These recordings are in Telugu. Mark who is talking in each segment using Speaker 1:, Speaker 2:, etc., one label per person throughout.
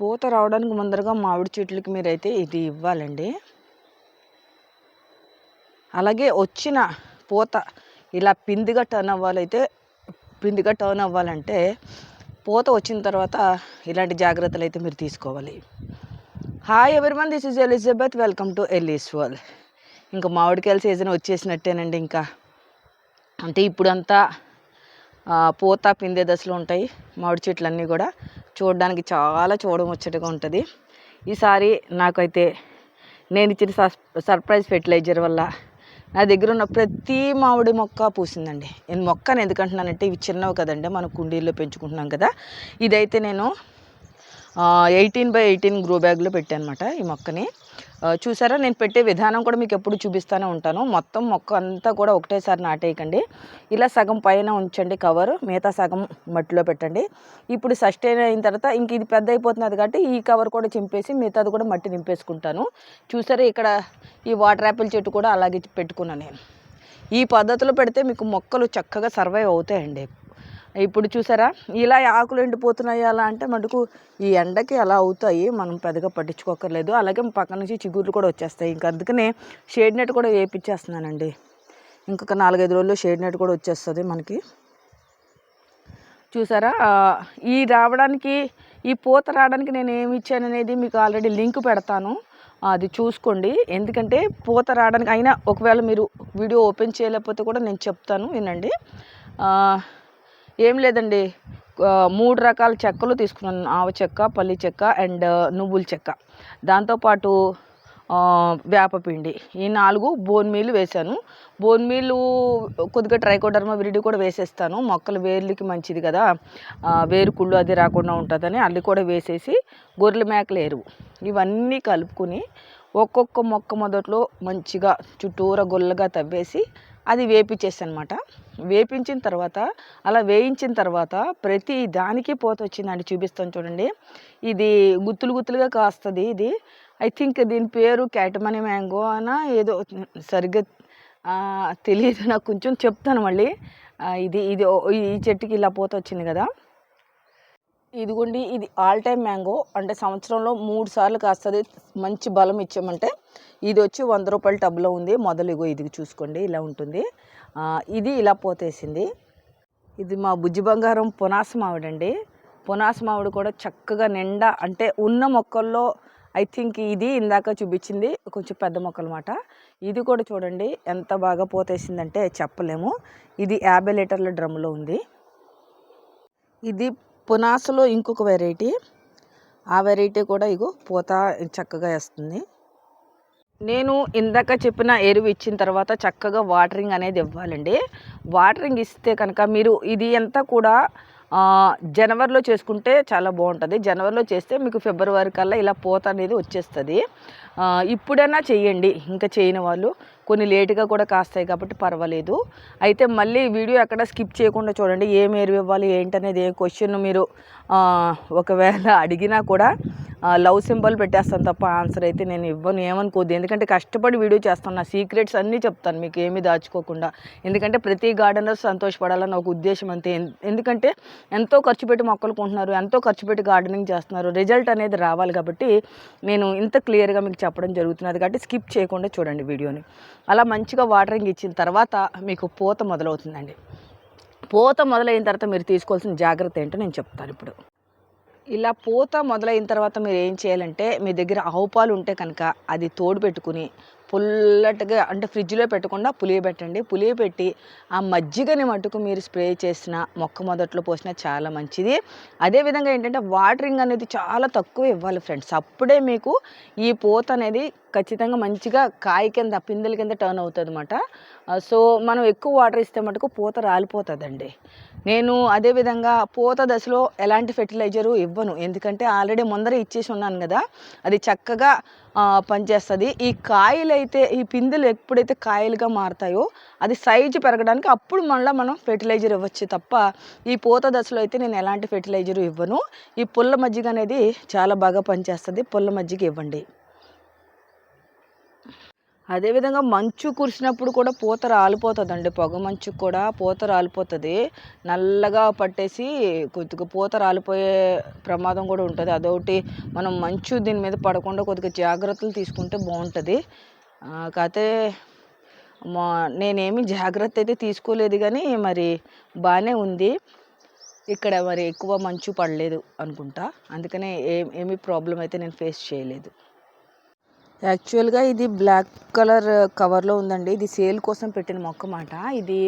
Speaker 1: పూత రావడానికి ముందరగా మామిడి చెట్లకి మీరైతే ఇది ఇవ్వాలండి. అలాగే వచ్చిన పూత ఇలా పిందిగా టర్న్ అవ్వాలైతే పిందిగా టర్న్ అవ్వాలంటే పూత వచ్చిన తర్వాత ఇలాంటి జాగ్రత్తలు అయితే మీరు తీసుకోవాలి. Hi everyone this is Elizabeth welcome to Elly's world ఇంకా మామిడికాయల సీజన్ వచ్చేసినట్టేనండి ఇంకా. అంటే ఇప్పుడంతా పూత పిందె దశలో ఉంటాయి మామిడి చెట్లు అన్నీ కూడా. చూడడానికి చాలా చూడముచ్చటగా ఉంటుంది. ఈసారి నాకైతే నేను ఇచ్చిన సర్ సర్ప్రైజ్ ఫెర్టిలైజర్ వల్ల నా దగ్గర ఉన్న ప్రతి మామిడి మొక్క పూసిందండి. నేను మొక్కను ఎందుకంటున్నానంటే ఇవి చిన్నవి కదండి మనం కుండీల్లో పెంచుకుంటున్నాం కదా. ఇదైతే నేను ఎయిటీన్ బై ఎయిటీన్ గ్రో బ్యాగ్లో పెట్టాను ఈ మొక్కని. చూసారా? నేను పెట్టే విధానం కూడా మీకు ఎప్పుడు చూపిస్తూనే ఉంటాను. మొత్తం మొక్క అంతా కూడా ఒకటేసారి నాటేయకండి. ఇలా సగం పైన ఉంచండి కవర్ మిగతా సగం మట్టిలో పెట్టండి. ఇప్పుడు సస్టైన్ అయిన తర్వాత ఇంక ఇది పెద్ద అయిపోతున్నది కాబట్టి ఈ కవర్ కూడా చింపేసి మిగతాది కూడా మట్టి నింపేసుకుంటాను చూసారా? ఇక్కడ ఈ వాటర్ యాపిల్ చెట్టు కూడా అలాగే పెట్టుకున్నాను నేను. ఈ పద్ధతిలో పెడితే మీకు మొక్కలు చక్కగా సర్వైవ్ అవుతాయండి. ఇప్పుడు చూసారా? ఇలా ఆకులు ఎండిపోతున్నాయి అలా అంటే మటుకు ఈ ఎండకి అలా అవుతాయి. మనం పెద్దగా పట్టించుకోకర్లేదు అలాగే పక్క నుంచి చిగుర్లు కూడా వచ్చేస్తాయి. ఇంకా అందుకనే షేడ్ నెట్ కూడా వేయించేస్తున్నానండి ఇంకొక నాలుగైదు రోజుల్లో షేడ్ నెట్ కూడా వచ్చేస్తుంది మనకి. చూసారా? ఈ రావడానికి ఈ పూత రావడానికి నేను ఏమి ఇచ్చాను అనేది మీకు ఆల్రెడీ లింక్ పెడతాను. అది చూసుకోండి. ఎందుకంటే పూత రావడానికి అయినా ఒకవేళ మీరు వీడియో ఓపెన్ చేయలేకపోతే కూడా నేను చెప్తాను. వినండి. ఏం లేదండి. మూడు రకాల చెక్కలు తీసుకున్నాను. ఆవ చెక్క పల్లి చెక్క అండ్ నువ్వుల చెక్క. దాంతోపాటు వేపపిండి ఈ నాలుగు బోన్ మీల్ వేశాను. బోన్ మీలు కొద్దిగా ట్రైకోడర్మా విరిడి కూడా వేసేస్తాను. మొక్కలు వేర్లకి మంచిది కదా. వేరుకుళ్ళు వేరు కుళ్ళు అది రాకుండా ఉంటుందని అల్లి కూడా వేసేసి గొర్రెల మేకలు ఎరువు ఇవన్నీ కలుపుకొని ఒక్కొక్క మొక్క మొదట్లో మంచిగా చుట్టూరా గొల్లగా తవ్వేసి అది వేపించేసి అనమాట వేపించిన తర్వాత అలా వేయించిన తర్వాత ప్రతి దానికి పోత వచ్చిందండి చూపిస్తాను చూడండి. ఇది గుత్తులు గుత్తులుగా కాస్తుంది ఇది. ఐ థింక్ దీని పేరు క్యాటమనీ మ్యాంగో అనా ఏదో సరిగ్గా తెలియదు నాకు కొంచెం చెప్తాను మళ్ళీ. ఇది ఇది ఈ చెట్టుకి ఇలా పోత వచ్చింది కదా. ఇదిగోండి ఇది ఆల్ టైమ్ మ్యాంగో. అంటే సంవత్సరంలో మూడు సార్లు కాస్తుంది. మంచి బలం ఇచ్చామంటే ఇది వచ్చి వంద రూపాయల టబ్లో ఉంది. మొదలు ఇగో ఇది చూసుకోండి ఇలా ఉంటుంది. ఇది ఇలా పోతేసింది. ఇది మా బుజ్జి బంగారం పునాస మామిడండి పునాస మామిడి కూడా చక్కగా నిండా అంటే ఉన్న మొక్కల్లో ఐ థింక్ ఇది ఇందాక చూపించింది కొంచెం పెద్ద మొక్కలు అన్నమాట ఇది కూడా చూడండి ఎంత బాగా పోతేసిందంటే చెప్పలేము. ఇది యాభై లీటర్ల డ్రమ్లో ఉంది. ఇది పునాసలో ఇంకొక వెరైటీ. ఆ వెరైటీ కూడా ఇగో పూత చక్కగా వేస్తుంది. నేను ఇందాక చెప్పిన ఎరువు ఇచ్చిన తర్వాత చక్కగా వాటరింగ్ అనేది ఇవ్వాలండి. వాటరింగ్ ఇస్తే కనుక మీరు ఇది అంతా కూడా జనవరిలో చేసుకుంటే చాలా బాగుంటుంది. జనవరిలో చేస్తే మీకు ఫిబ్రవరి కల్లా ఇలా పూత అనేది వచ్చేస్తుంది. ఇప్పుడైనా చేయండి ఇంకా చేయని వాళ్ళు కొన్ని లేటుగా కూడా కాస్తాయి కాబట్టి పర్వాలేదు. అయితే మళ్ళీ వీడియో ఎక్కడ స్కిప్ చేయకుండా చూడండి. ఏం ఎరువు ఇవ్వాలి ఏంటనేది ఏ క్వశ్చన్ మీరు ఒకవేళ అడిగినా కూడా లవ్ సింబల్ పెట్టేస్తాను తప్ప ఆన్సర్ అయితే నేను ఇవ్వను ఏమనుకోద్దు ఎందుకంటే కష్టపడి వీడియో చేస్తాను నా సీక్రెట్స్ అన్నీ చెప్తాను మీకు ఏమీ దాచుకోకుండా. ఎందుకంటే ప్రతి గార్డెనర్ సంతోషపడాలని ఒక ఉద్దేశం అంతే. ఎందుకంటే ఎంతో ఖర్చు పెట్టి మొక్కలు కొంటున్నారు ఎంతో ఖర్చు పెట్టి గార్డెనింగ్ చేస్తున్నారు రిజల్ట్ అనేది రావాలి కాబట్టి నేను ఇంత క్లియర్గా మీకు చెప్పడం జరుగుతున్నది కాబట్టి స్కిప్ చేయకుండా చూడండి వీడియోని అలా మంచిగా వాటరింగ్ ఇచ్చిన తర్వాత మీకు పూత మొదలవుతుందండి. పూత మొదలైన తర్వాత మీరు తీసుకోవాల్సిన జాగ్రత్త ఏంటో నేను చెప్తాను ఇప్పుడు. ఇలా పూత మొదలైన తర్వాత మీరు ఏం చేయాలంటే మీ దగ్గర ఆవు పాలు ఉంటే కనుక అది తోడు పెట్టుకుని పుల్లటగా అంటే ఫ్రిడ్జ్లో పెట్టకుండా పులియబెట్టండి పులియబెట్టి ఆ మజ్జిగని మటుకు మీరు స్ప్రే చేసిన మొక్క మొదట్లో పోసినా చాలా మంచిది. అదేవిధంగా ఏంటంటే వాటరింగ్ అనేది చాలా తక్కువ ఇవ్వాలి ఫ్రెండ్స్. అప్పుడే మీకు ఈ పూత అనేది ఖచ్చితంగా మంచిగా కాయ కింద పిందెల కింద టర్న్ అవుతుంది అనమాట సో మనం ఎక్కువ వాటర్ ఇస్తే మటుకు పూత రాలిపోతుందండి. నేను అదేవిధంగా పూత దశలో ఎలాంటి ఫెర్టిలైజరు ఇవ్వను. ఎందుకంటే ఆల్రెడీ ముందర ఇచ్చేసి ఉన్నాను కదా అది చక్కగా పనిచేస్తుంది. ఈ కాయలైతే ఈ పిందెలు ఎప్పుడైతే కాయలుగా మారుతాయో అది సైజు పెరగడానికి అప్పుడు మళ్ళీ మనం ఫెర్టిలైజర్ ఇవ్వచ్చు తప్ప ఈ పూత దశలో అయితే నేను ఎలాంటి ఫెర్టిలైజర్ ఇవ్వను. ఈ పుల్ల మజ్జిగ అనేది చాలా బాగా పనిచేస్తుంది. పుల్ల మజ్జిగ ఇవ్వండి. అదేవిధంగా మంచు కురిసినప్పుడు కూడా పూత రాలిపోతుందండి. పొగ మంచు కూడా పూత రాలిపోతుంది. నల్లగా పట్టేసి కొద్దిగా పూత రాలిపోయే ప్రమాదం కూడా ఉంటుంది. అదొకటి మనం మంచు దీని మీద పడకుండా కొద్దిగా జాగ్రత్తలు తీసుకుంటే బాగుంటుంది. కాకపోతే మా నేనేమి జాగ్రత్త అయితే తీసుకోలేదు కానీ మరి బాగానే ఉంది. ఇక్కడ మరి ఎక్కువ మంచు పడలేదు అనుకుంటా. అందుకనే ఏ ఏమీ ప్రాబ్లం అయితే నేను ఫేస్ చేయలేదు. యాక్చువల్గా ఇది బ్లాక్ కలర్ కవర్లో ఉందండి. ఇది సేల్ కోసం పెట్టిన మొక్క మాట ఇది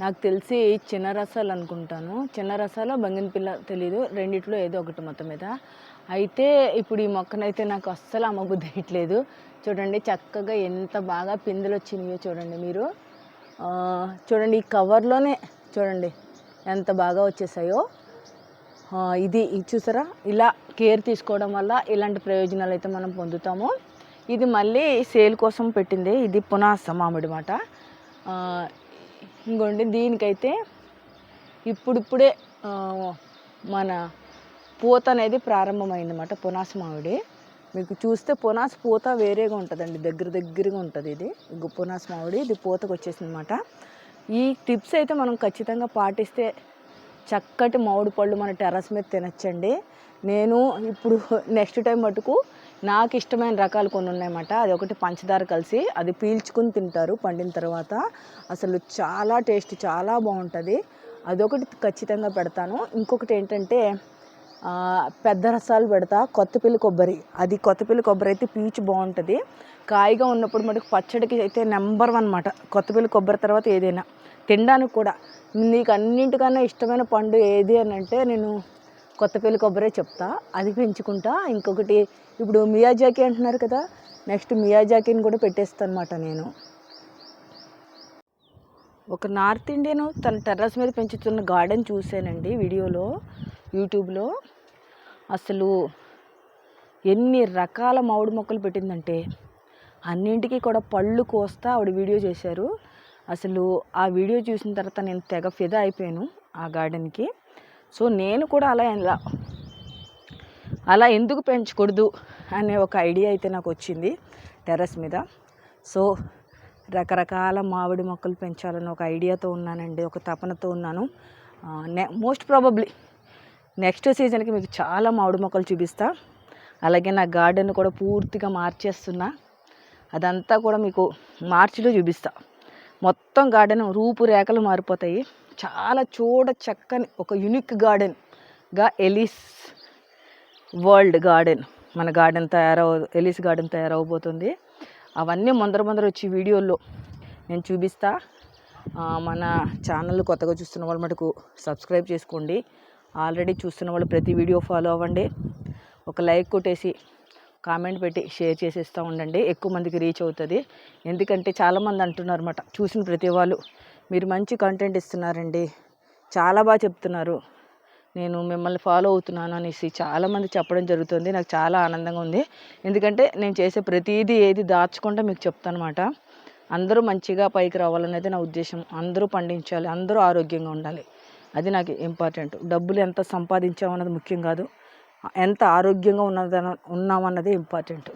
Speaker 1: నాకు తెలిసి చిన్న రసాలు అనుకుంటాను. చిన్న రసాలు బంగినపిల్ల తెలీదు. రెండిట్లో ఏదో ఒకటి మొత్తం మీద. అయితే ఇప్పుడు ఈ మొక్కనైతే నాకు అస్సలు అమ్మబుద్ధి అయ్యట్లేదు చూడండి చక్కగా ఎంత బాగా పిందులు వచ్చినాయో చూడండి మీరు. చూడండి ఈ కవర్లోనే చూడండి ఎంత బాగా వచ్చేసాయో. ఇది ఇది చూసారా? ఇలా కేర్ తీసుకోవడం వల్ల ఇలాంటి ప్రయోజనాలు అయితే మనం పొందుతాము. ఇది మళ్ళీ సేల్ కోసం పెట్టింది ఇది పునాస మామిడి మాట ఇంకోండి దీనికైతే ఇప్పుడిప్పుడే మన పూత అనేది ప్రారంభమైంది అన్నమాట పునాస మామిడి. మీకు చూస్తే పునాస పూత వేరేగా ఉంటుందండి దగ్గర దగ్గరగా ఉంటుంది ఇది. పునాస మామిడి ఇది పూతకు వచ్చేసింది అనమాట ఈ టిప్స్ అయితే మనం ఖచ్చితంగా పాటిస్తే చక్కటి మామిడి పళ్ళు మన టెర్రస్ మీద తినచ్చండి. నేను ఇప్పుడు నెక్స్ట్ టైం మటుకు నాకు ఇష్టమైన రకాలు కొన్ని ఉన్నాయన్నమాట. అది ఒకటి పంచదార కలిసి అది పీల్చుకుని తింటారు పండిన తర్వాత. అసలు చాలా టేస్ట్ చాలా బాగుంటుంది. అదొకటి ఖచ్చితంగా పెడతాను. ఇంకొకటి ఏంటంటే పెద్ద రసాలు పెడతా. కొత్తపిల్లి కొబ్బరి. అది కొత్తపిల్లి కొబ్బరి అయితే పీచు బాగుంటుంది. కాయగా ఉన్నప్పుడు మటుకు పచ్చడికి అయితే నెంబర్ వన్ అనమాట కొత్తపిల్లి కొబ్బరి తర్వాత ఏదైనా. తినడానికి కూడా. నీకు అన్నింటికన్నా ఇష్టమైన పండు ఏది అని అంటే నేను కొత్తపల్లి కొబ్బరే చెప్తా అది పెంచుకుంటా. ఇంకొకటి ఇప్పుడు మియాజాకి అంటున్నారు కదా నెక్స్ట్ మియాజాకిని కూడా పెట్టేస్తానమాట నేను. ఒక నార్త్ ఇండియన్ తన టెర్రస్ మీద పెంచుతున్న గార్డెన్ చూశానండి వీడియోలో యూట్యూబ్లో. అసలు ఎన్ని రకాల మామిడి మొక్కలు పెట్టిందంటే అన్నింటికీ కూడా పళ్ళు కోస్తా ఆవిడ వీడియో చేశారు. అసలు ఆ వీడియో చూసిన తర్వాత నేను తెగ ఫిదా అయిపోయాను ఆ గార్డెన్కి. సో నేను కూడా అలా ఎలా అలా ఎందుకు పెంచకూడదు అనే ఒక ఐడియా అయితే నాకు వచ్చింది టెర్రస్ మీద. సో రకరకాల మామిడి మొక్కలు పెంచాలని ఒక ఐడియాతో ఉన్నానండి ఒక తపనతో ఉన్నాను. నె మోస్ట్ ప్రాబబ్లీ నెక్స్ట్ సీజన్కి మీకు చాలా మామిడి మొక్కలు చూపిస్తా. అలాగే నా గార్డెన్ కూడా పూర్తిగా మార్చేస్తున్నా. అదంతా కూడా మీకు మార్చిలో చూపిస్తా. మొత్తం గార్డెన్ రూపురేఖలు మారిపోతాయి. చాలా చూడ చక్కని ఒక యునిక్ గార్డెన్గా ఎలిస్ వరల్డ్ గార్డెన్ మన గార్డెన్ తయారవ ఎలిస్ గార్డెన్ తయారవబోతుంది. అవన్నీ ముందర ముందర వచ్చి వీడియోల్లో నేను చూపిస్తా. మన ఛానల్ కొత్తగా చూస్తున్న వాళ్ళు మటుకు సబ్స్క్రైబ్ చేసుకోండి. ఆల్రెడీ చూస్తున్న వాళ్ళు ప్రతి వీడియో ఫాలో అవ్వండి. ఒక లైక్ కొట్టేసి కామెంట్ పెట్టి షేర్ చేసేస్తూ ఉండండి. ఎక్కువ మందికి రీచ్ అవుతుంది. ఎందుకంటే చాలామంది అంటున్నారు అనమాట చూసిన ప్రతి వాళ్ళు మీరు మంచి కంటెంట్ ఇస్తున్నారండి. చాలా బాగా చెప్తున్నారు. నేను మిమ్మల్ని ఫాలో అవుతున్నాను అనేసి చాలామంది చెప్పడం జరుగుతుంది. నాకు చాలా ఆనందంగా ఉంది. ఎందుకంటే నేను చేసే ప్రతిదీ ఏది దాచకుండా మీకు చెప్తాను అనమాట అందరూ మంచిగా పైకి రావాలనేది నా ఉద్దేశం. అందరూ పండించాలి. అందరూ ఆరోగ్యంగా ఉండాలి. అది నాకు ఇంపార్టెంట్ డబ్బులు ఎంత సంపాదించామన్నది ముఖ్యం కాదు. ఎంత ఆరోగ్యంగా ఉన్నదన ఉన్నామన్నది ఇంపార్టెంట్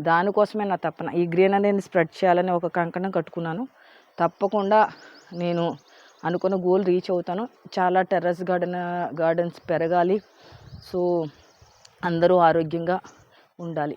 Speaker 1: దానికోసమే నా తప్పన ఈ గ్రీనరీని స్ప్రెడ్ చేయాలని ఒక కంకణం కట్టుకున్నాను. తప్పకుండా నేను అనుకున్న గోల్ రీచ్ అవుతాను. చాలా టెర్రస్ గార్డెన్ గార్డెన్స్ పెరగాలి. సో అందరూ ఆరోగ్యంగా ఉండాలి.